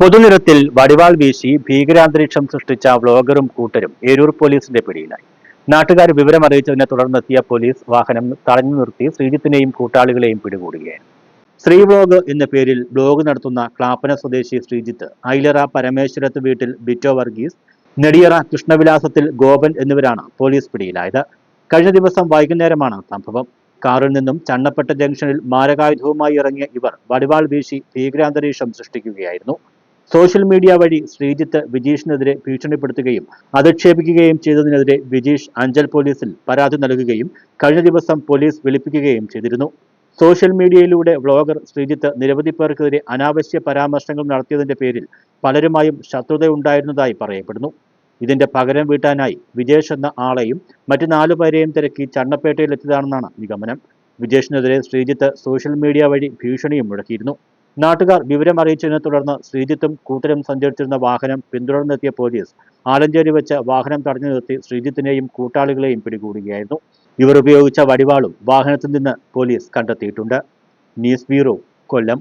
പൊതുനിരത്തിൽ വടിവാൾ വീശി ഭീകരാന്തരീക്ഷം സൃഷ്ടിച്ച വ്ളോഗറും കൂട്ടരും ഏരൂർ പോലീസിന്റെ പിടിയിലായി. നാട്ടുകാർ വിവരം അറിയിച്ചതിനെ തുടർന്നെത്തിയ പോലീസ് വാഹനം തടഞ്ഞു നിർത്തി ശ്രീജിത്തിനെയും കൂട്ടാളികളെയും പിടികൂടുകയായിരുന്നു ശ്രീ വ്ളോഗ് എന്ന പേരിൽ ബ്ലോഗ് നടത്തുന്ന ക്ലാപ്പന സ്വദേശി ശ്രീജിത്ത് ഐലറ പരമേശ്വരത്ത് വീട്ടിൽ ബിറ്റോ വർഗീസ് നെടിയറ കൃഷ്ണവിലാസത്തിൽ ഗോപൻ എന്നിവരാണ് പോലീസ് പിടിയിലായത്. കഴിഞ്ഞ ദിവസം വൈകുന്നേരമാണ് സംഭവം. കാറിൽ നിന്നും ചണ്ണപ്പെട്ട ജംഗ്ഷനിൽ മാരകായുധവുമായി ഇറങ്ങിയ ഇവർ വടിവാൾ വീശി ഭീകരാന്തരീക്ഷം സൃഷ്ടിക്കുകയായിരുന്നു. സോഷ്യൽ മീഡിയ വഴി ശ്രീജിത്ത് വിജീഷിനെതിരെ ഭീഷണിപ്പെടുത്തുകയും അധിക്ഷേപിക്കുകയും ചെയ്തതിനെതിരെ വിജീഷ് അഞ്ചൽ പോലീസിൽ പരാതി നൽകുകയും കഴിഞ്ഞ ദിവസം പോലീസ് വിളിപ്പിക്കുകയും ചെയ്തിരുന്നു. സോഷ്യൽ മീഡിയയിലൂടെ വ്ളോഗർ ശ്രീജിത്ത് നിരവധി പേർക്കെതിരെ അനാവശ്യ പരാമർശങ്ങൾ നടത്തിയതിന്റെ പേരിൽ പലരുമായും ശത്രുതയുണ്ടായിരുന്നതായി പറയപ്പെടുന്നു. ഇതിന്റെ പകരം വീട്ടാനായി വിജേഷ് എന്ന ആളെയും മറ്റു നാലു പേരെയും തിരക്കി ചണ്ണപ്പേട്ടയിലെത്തിയതാണെന്നാണ് നിഗമനം. വിജേഷിനെതിരെ ശ്രീജിത്ത് സോഷ്യൽ മീഡിയ വഴി ഭീഷണിയും മുഴക്കിയിരുന്നു. നാട്ടുകാർ വിവരം അറിയിച്ചതിനെ തുടർന്ന് ശ്രീജിത്തും കൂട്ടരും സഞ്ചരിച്ചിരുന്ന വാഹനം പിന്തുടർന്നെത്തിയ പോലീസ് ആലഞ്ചേരി വെച്ച് വാഹനം തടഞ്ഞു നിർത്തി ശ്രീജിത്തിനെയും കൂട്ടാളികളെയും പിടികൂടുകയായിരുന്നു. ഇവർ ഉപയോഗിച്ച വടിവാളും വാഹനത്തിൽ നിന്ന് പോലീസ് കണ്ടെത്തിയിട്ടുണ്ട്. News bureau Kollam.